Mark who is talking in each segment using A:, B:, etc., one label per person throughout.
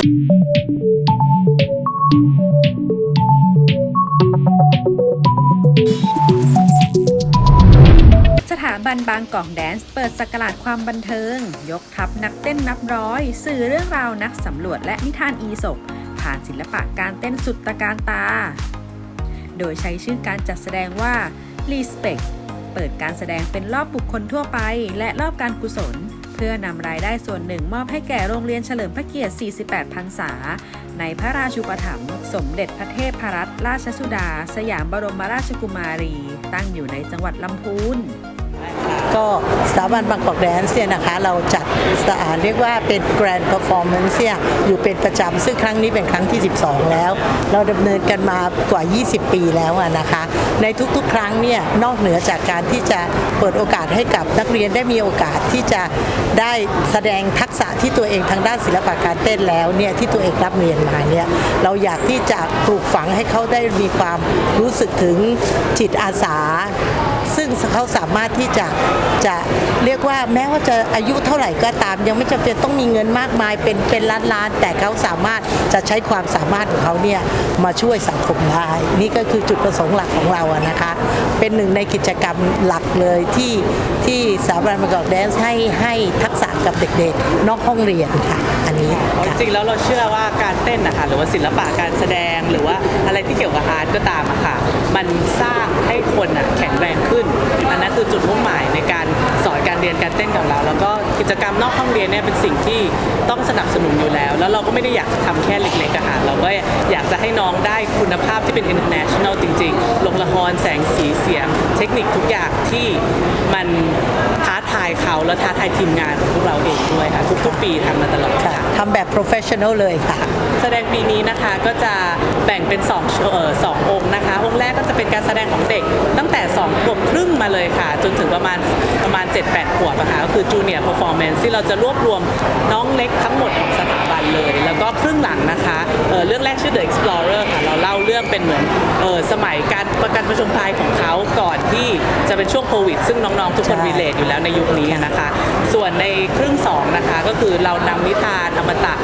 A: สถาบันบางกอกแดนซ์เปิดสกราชความบันเทิง ยกทัพนักเต้นนับร้อย สื่อเรื่องราวนักสำรวจและนิทานอีสบผ่านศิลปะการเต้นสุดตะการตา โดยใช้ชื่อการจัดแสดงว่า Respect เปิดการแสดงเป็นรอบบุคคลทั่วไป และรอบการกุศล พื่อนำรายได้ส่วนหนึ่งมอบให้แก่โรงเรียนเฉลิมพระเกียรติ 48 พรรษา ในพระราชูปถัมภ์สมเด็จพระเทพรัตนราชสุดา สยามบรมราชกุมารี ตั้งอยู่ในจังหวัดลำพูนา
B: บันบางกอกแดนซ์เนี่ยนะคะเราจัดสถานเรียกว่าเป็น Grand Performance เนี่ยอยู่เป็นประจำซึ่งครั้งนี้เป็นครั้งที่ 12 แล้ว เราดำเนินกันมากว่า 20 ปีแล้วนะคะ ในทุกๆ ครั้งเนี่ยนอกเหนือจากการที่จะเปิดโอกาสให้กับนักเรียนได้มีโอกาสที่จะได้แสดงทักษะที่ตัวเองทางด้านศิลปะการเต้นแล้วเนี่ยที่ตัวเองรับเรียนมาเนี่ยเราอยากที่จะปลูกฝังให้เขาได้มีความรู้สึกถึงจิตอาสา ซึ่งเขาสามารถที่จะจะเรียกว่าแม้ว่าจะอายุเท่าไหร่ก็ตาม ยังไม่จำเป็นต้องมีเงินมากมายเป็นเป็นล้านล้านๆแต่เขาสามารถจะใช้ความสามารถของเขาเนี่ยมาช่วยสังคมได้นี่ก็คือจุดประสงค์หลักของเราอะนะคะ เป็นหนึ่งในกิจกรรมหลักเลยที่ที่สถาบันประกอบแดนซ์ให้ให้ทักษะกับเด็กๆ นอกห้องเรียนค่ะ อันนี้
C: จริงๆแล้วเราเชื่อว่าการเต้นนะคะหรือว่าศิลปะการแสดงหรือว่าอะไรที่เกี่ยวกับอาร์ตก็ตามอะค่ะ มันสร้างให้คนอะแข็งแรงขึ้นอันนั้นคือจุดมุ่งหมายในการ เรียนการเต้นของเรา แล้วก็กิจกรรมนอกห้องเรียนเนี่ยเป็นสิ่งที่ต้องสนับสนุนอยู่แล้ว แล้วเราก็ไม่ได้อยากจะทำแค่เล็กๆอะค่ะเราก็อยากจะให้น้องได้คุณภาพที่เป็น international จริงๆลงละครแสงสีเสียง เทคนิคทุกอย่างที่มันท ทายเขาและท้าทายทีมงานของพวกเราเองด้วยค่ะทุกๆปีทำมาตลอด
B: ค่ะ
C: ค่ะ
B: ทำแบบ professional เลยค่ะ
C: แสดงปีนี้นะคะก็จะแบ่งเป็น2โชว์เอ่อสององค์นะคะ องค์แรกก็จะเป็นการแสดงของเด็กตั้งแต่2ขวบครึ่งมาเลยค่ะ จนถึงประมาณประมาณ 7-8 ขวบนะคะก็คือ Junior Performance ที่เราจะรวบรวมน้องเล็กทั้งหมดของสถาบันเลย แล้วก็ครึ่งหลังนะคะเอ่อเรื่องแรกชื่อ The Explorer ค่ะ เราเล่าเรื่องเป็นเหมือนเอ่อสมัยการประกันประชมภัยของเขาก่อนที่ จะเป็นช่วงโควิด ซึ่งน้องๆ ทุกคน
B: ใช่
C: รีเลทอยู่แล้วในยุคนี้นะคะ ส่วนในครึ่งสองนะคะก็คือเรานำนิทานอมตะ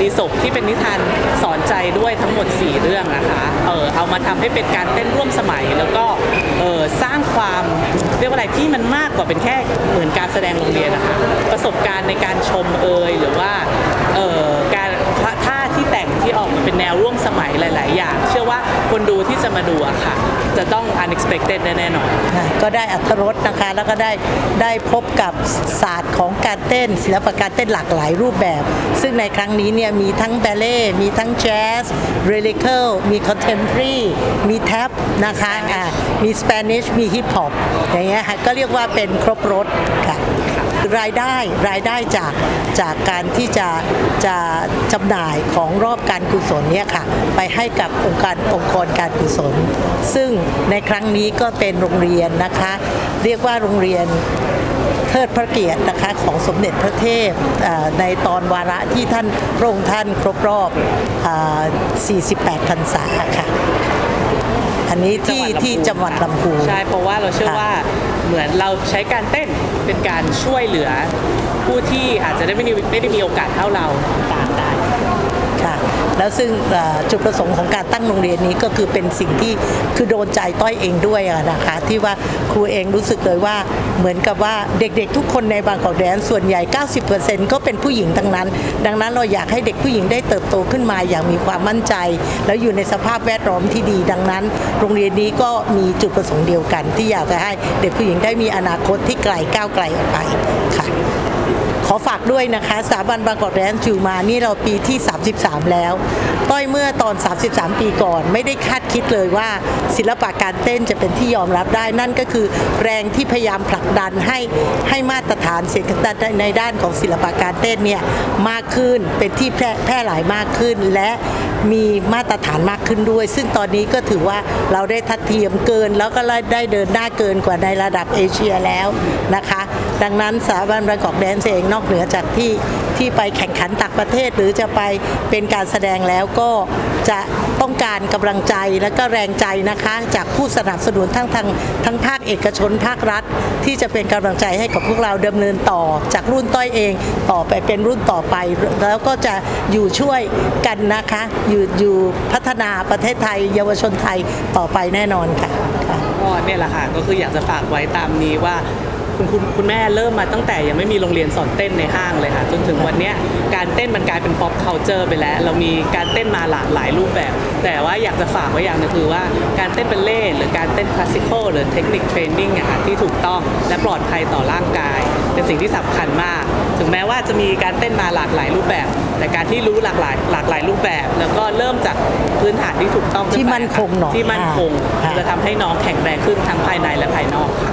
C: ดีศพที่เป็นนิทานสอนใจด้วยทั้งหมด 4 เรื่องนะคะเออเอามาทำให้เป็นการเต้นร่วมสมัยแล้วก็เออสร้างความเรียกว่าอะไรที่มันมากกว่าเป็นแค่เหมือนการแสดงโรงเรียนนะคะประสบการณ์ในการชมเอยหรือว่าเออการ ดูที่จะมาดูอะค่ะ จะต้อง unexpected แน่ๆนอน
B: ค่ะก็ได้อัตรสนะคะ แล้วก็ได้ได้พบกับศาสตร์ของการเต้น ศิลปะการเต้นหลากหลายรูปแบบ ซึ่งในครั้งนี้เนี่ยมีทั้งแบลเล่มีทั้งแจ๊สเรลิเคิลมีคอนเทมพรีมีแท็บนะคะอ่ามีสเปนิชมีฮิปฮอปอย่างเงี้ยค่ะก็เรียกว่าเป็นครบรถค่ะ รายได้รายได้จากจากการที่จะจะจำหน่ายของรอบการกุศลเนี่ยค่ะไปให้กับองค์การองค์กรการกุศล ซึ่งในครั้งนี้ก็เป็นโรงเรียนนะคะ เรียกว่าโรงเรียนเทิดพระเกียรตินะคะของสมเด็จพระเทพในตอนวาระที่ท่านพระองค์ท่านครบรอบ 48 พรรษาค่ะ นนี้ที่ที่จังหวัดลำพูน
C: ใช่เพราะว่าเราเชื่อ
B: ค่ะ
C: ว่าเหมือนเราใช้การเต้นเป็นการช่วยเหลือ ผู้ที่อาจจะได้ไม่ได้ไม่ได้มีโอกาสเท่าเราต่างได้
B: ค่ะแล้วซึ่งจุดประสงค์ของการตั้งโรงเรียนนี้ก็คือเป็นสิ่งที่คือโดนใจต้อยเองด้วยนะคะที่ว่าครูเองรู้สึกเลยว่าเหมือนกับว่าเด็กๆ ทุกคนในบางกอกแดนส่วนใหญ่ 90%ก็เป็นผู้หญิงทั้งนั้น ดังนั้นเราอยากให้เด็กผู้หญิงได้เติบโตขึ้นมาอย่างมีความมั่นใจ แล้วอยู่ในสภาพแวดล้อมที่ดี ดังนั้น โรงเรียนนี้ก็มีจุดประสงค์เดียวกัน ที่อยากจะให้เด็กผู้หญิงได้มีอนาคตที่ไกลก้าวไกลออกไปค่ะ ขอฝากด้วยนะคะสถาบันบางกอกแดนซ์อยู่มานี่เราปีที่ 33 แล้ว ต้อยเมื่อตอน 33 ปีก่อน ไม่ได้คาดคิดเลยว่าศิลปะการเต้นจะเป็นที่ยอมรับได้ นั่นก็คือแรงที่พยายามผลักดันให้ให้มาตรฐานเสียงในด้านของศิลปะการเต้นเนี่ยมากขึ้นเป็นที่แพร่แพร่หลายมากขึ้น และมีมาตรฐานมากขึ้นด้วย ซึ่งตอนนี้ก็ถือว่าเราได้ทัดเทียมเกิน แล้วก็ได้เดินหน้าเกินกว่าในระดับเอเชียแล้วนะคะ ดังนั้นสถาบันบางกอกแดนซ์เองนอกเหนือจากที่ที่ไปแข่งขันต่างประเทศ หรือจะไปเป็นการแสดงแล้วก็จะต้องการกำลังใจและก็แรงใจนะคะจากผู้สนับสนุนทั้งทางทั้งภาคเอกชนภาครัฐ ที่จะเป็นกำลังใจให้กับพวกเราดำเนินต่อจากรุ่นต้อยเองต่อไปเป็นรุ่นต่อไป แล้วก็จะอยู่ช่วยกันนะคะอยู่อยู่พัฒนาประเทศไทย เยาวชนไทยต่อไปแน่นอนค่ะ
C: ก็เนี่ยแหละค่ะก็คืออยากจะฝากไว้ตามนี้ว่า คุณคุณคุณแม่เริ่มมาตั้งแต่ยังไม่มีโรงเรียนสอนเต้นในห้างเลยค่ะจนถึงวันเนี้ยการเต้นมันกลายเป็น pop culture ไปแล้ว เรามีการเต้นมาหลากหลายรูปแบบ แต่ว่าอยากจะฝากไว้อย่างหนึงคือว่าการเต้นเป็นเล่หรือการเต้นคลาสสิคอลหรือเทคนิคเทรนนิ่งอะค่ะที่ถูกต้องและปลอดภัยต่อร่างกาย เป็นสิ่งที่สำคัญมาก ถึงแม้ว่าจะมีการเต้นมาหลากหลายรูปแบบ แต่การที่รู้หลากหลายหลากหลายรูปแบบ แล้วก็เริ่มจากพื้นฐานที่ถูกต้องขึ้
B: ที่
C: ไป
B: มั่นคงหน่อย
C: ที่มั่นคง
B: ค่ะ
C: จะทำให้น้องแข็งแรงขึ้นทั้งภายในและภายนอกค่ะ